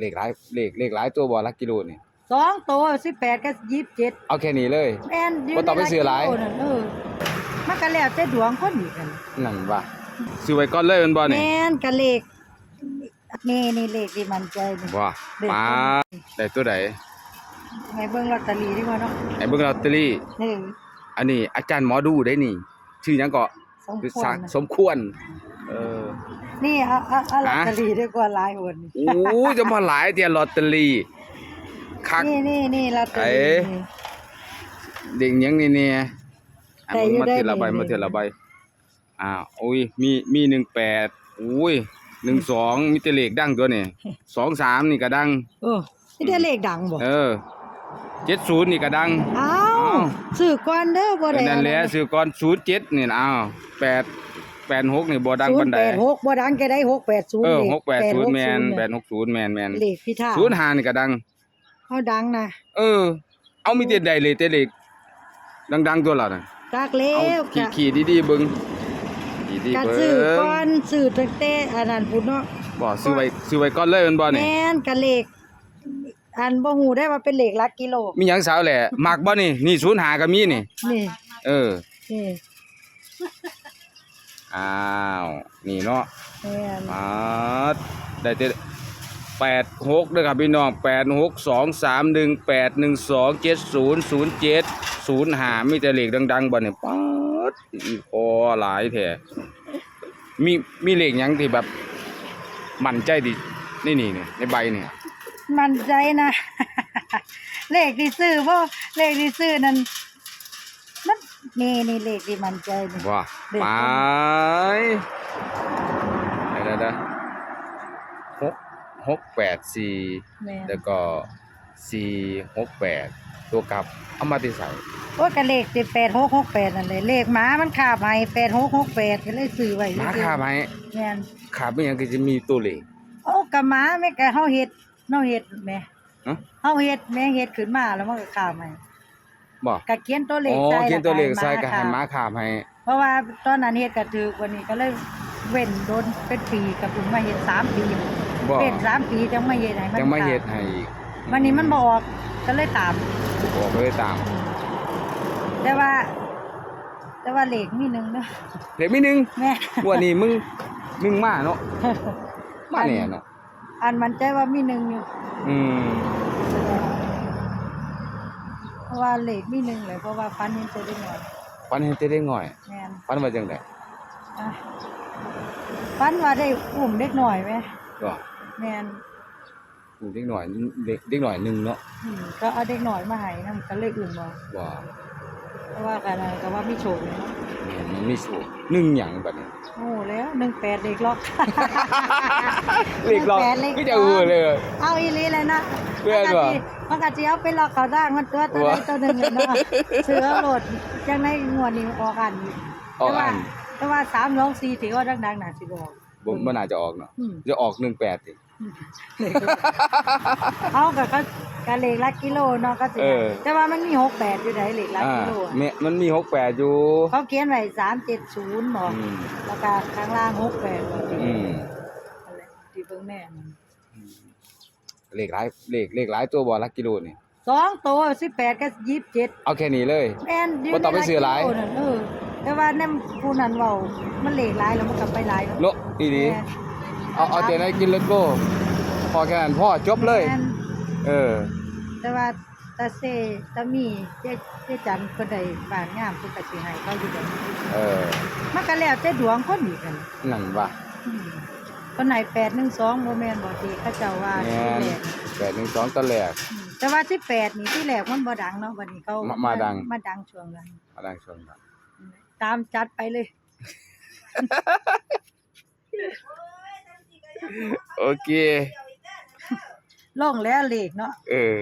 เลขหลายเลขเลขหลายตัวบ่หลักกิโลนี่สองตัวสิบแปดกับยี่สิบเจ็ดเอาแค่นี้เลย แม่นยู่บ่ต้องไปซื้อหลาย ในกิโนั่นเออมันก็แล้วแต่ดวงคนอีกกันนั่นว่าซื้อไว้ก่อนเลยแมันบ่นี่แม่นกะเลขนี่นี่เลขที่มันใจนี่บ่เลขมาได้ตัวใดให้เบิ่งลอตเตอรี่ดีกว่าเนาะไอ้เบิ่งลอตเตอรี่นี่อันนี้อาจารย์หมอดูได้นี่ ชื่อหยังก็สมคือควสัรกนะสมควร เออ นี่เอาเอาเอาลอตฮะเตอรี่ดีกว่าหลายคนโอ้จะมาหลายเตียลอตเตอรี่คัก นี่นี่นี่ลอตเตอไอ้รี่นี่เด็กหยังนี่เนี่ยอะแต่มึงอยู่มาได้เทียละใบนี่ มาเทียละใบอ้าวอุ้ยมีมีหนึ่งแปดอุ้ยหนึ่งสองมีแต่เลขดังตัวนี่สองสามนี่ก็ดัง โอ้นี่ได้เลขดังบ่เออเจ็ดศูนย์นี่ก็ดังอ้าอ้าววซื้อก่อนเด้อบ่ได้นั่นแหละซื้อก่อนศูนย์เจ็ดนี่นะอ้าวแปด แปดหกนี่บ่ดังปานใด086บ่ดังแกได้680เออลขหกแปดศูนย์แมน860แปดหกศูนย์แมนแมนเลขพิธาศูนย์ห้านี่ก็ดังเฮาดังนะเออ เอามีแต่ใดเลยแต่เลขดังๆตัวละน่ะจักแล้เอาวขี่กะขี่ดีๆเบิ่งขี่ดีกะเบิ่ซื้องก่อนซื้อตั้งแต่อันนั้นพุ่นเนาะบ่ซื้อไว้ซื้อไว้ก่อนเลยแมันบ่นี่แม่นกะเลขอันบ่ฮู้ได้ว่าเป็นเลขหลักกิโลมีหยังสาวแหละมักบ่นี่นี่ศูนย์หาก็มีนี่ นี่เออ นี่ อ้าวนี่เนาะแม่นมาได้แต่แปดหกเด้อครับพี่น้องแปดหกสองสามหนึ่งแปดหนึ่งสองเจ็ดศูนย์ศูนย์เจ็ดศูนย์หามีแต่เลขดังๆบ่เนี่ยป๊าดอีพอหลายแท้มีมีเลขหยังที่แบบ มั่นใจดินี่นี่นี่ในใบเนี่ยมั่นใจนะ เลขที่ซื้อบ่เลขที่ซื้อนั่นมั นนี่นี่เลขที่มั่นใจนี่ว่าเลขไปเดี๋ยวเดี๋ยวหกหกแปดสี่แม่นแล้วก็สี่หกแปดตัวกลับเอามาที่ใส่โอ้ยกะเลขที่8668นั่นเลยเลขหมามันขาบให้8668ก็เลยซื้อไว้หมาขาบให้แม่นขาบไม่ยังก็จะมีตัวเลข โอ้กะหมาแม่กะเฮาเฮ็ดเฮาเฮ็ดแม่ฮะ เฮาเฮ็ดแม่เฮ็ดขึ้นมาแล้วมันก็ขาบให้ บ่กะเขียนตัวเลขอ๋อใส่เขียนตัวเลขใส่แวก็ให้หมาขาบให้ เพราะว่าตอนนั้นเฮ็ดก็ถูกวันนี้ก็เลยเว้นโดนเป็นปีกับถึงมาเฮ็ดสามปีบ่เป็นสามปีจังมาเฮ็ดให้มันยังไม่ขาเฮ็ดให้อีกวันนี้มันบ่ออกก็เลยตามบอกเลยตาม แต่ว่า แต่ว่าเลขมีหนึงเด้อเลขมีหนึงแม่วันนี้มึงมึงมาเนาะมาแน่เนาะอันมันใจว่ามีหนึงอยู่อืมเพ ราะว่าเลขมีหนึงเลยเพราะว่าฟันเห็นตัวได้หน่อยฟันเห็นจะได้ง่อยแม่นฟันว่าจังได๋อะฟันว่าได้อุ้มเด็กหน่อยไหมก็แม่นกูเด็กหน่อยเด็กเด็กหน่อยหนึงเนาะอืมก็เอาเด็กหน่อยมาให้นำก็เลยอุ้มเอาว่าเพราะว่ากันอะไรก็ว่ามีโชคเลยเนาะเนี่ยมันมีสูตรหนึ่งหยังบัดนี้โอ้แล้วหนึ่งแปดเด็กล็อก เลขเราแปดเลขไม่จะเออเลย เอาอีหลีเลยนะเพื่อนว่ะมันกะจิเอาไปล็อกเขาด่างมันตัวตัวใดว่ะตัวหนึ่งเลยเนาะเสือโหลดจังในงวดนี้ออกอันอยู่ออกอันแต่ว่าแต่ว่าสามร้องสี่ถือว่าดังๆหนาสิบอกบ่บ่น่าจะออกเนาะอืมจะออก18ติเอากับเขากะเลขละกิโลเนาะก็สิเออแต่ว่ามันมีหกแปดอยู่ไหนเลขละอ่ากิโลอะแม่มันมี68อยู่ เขาเขียนไว้สามเจ็ดศูนย์บอกอืมแล้วก็ข้างล่างหกแปดอืมอะไรที่เบิ่งแม่น เลขหลายเลขเลขหลายตัวบ่ลักกิโลนี่สองตัวสิบแปดกับยี่สิบเจ็ดเอาแค่นี้เลย แม่นยู่บ่ต้องไปซื้อหลายในกิโนั่นเออแต่ว่าแนมผู้นั้นเว้ามันเลขหลายแล้วมันก็ไปหลายเนาะโลดีดีแม่นเอาเอาแต่นั้นกินเลตโก้พอแค่นั้นพ่อจบเลย แม่นเออ แต่ว่าตาเซตามีเจ๊เจ๊จันเพิ่นได้บ้านงามเพิ่นก็สิให้เขาอยู่เดอกเออมันก็แล้วแต่ดวงคนอีกกันนั่นว่าอืม คนไหน812บ่แม่นบ่ที่เขาเจ้าว่าแม่ที่นแรกแปดหนึ่งสองตอนแรกอืมแต่ว่า18นี่ที่แรกมันบ่ดังเนาะบัดนี้เขามามามาดัง มาดังช่วงนั้นมาดังชนครับตามจัดไปเลย โอเคลงแล้วเลขเนาะ เออ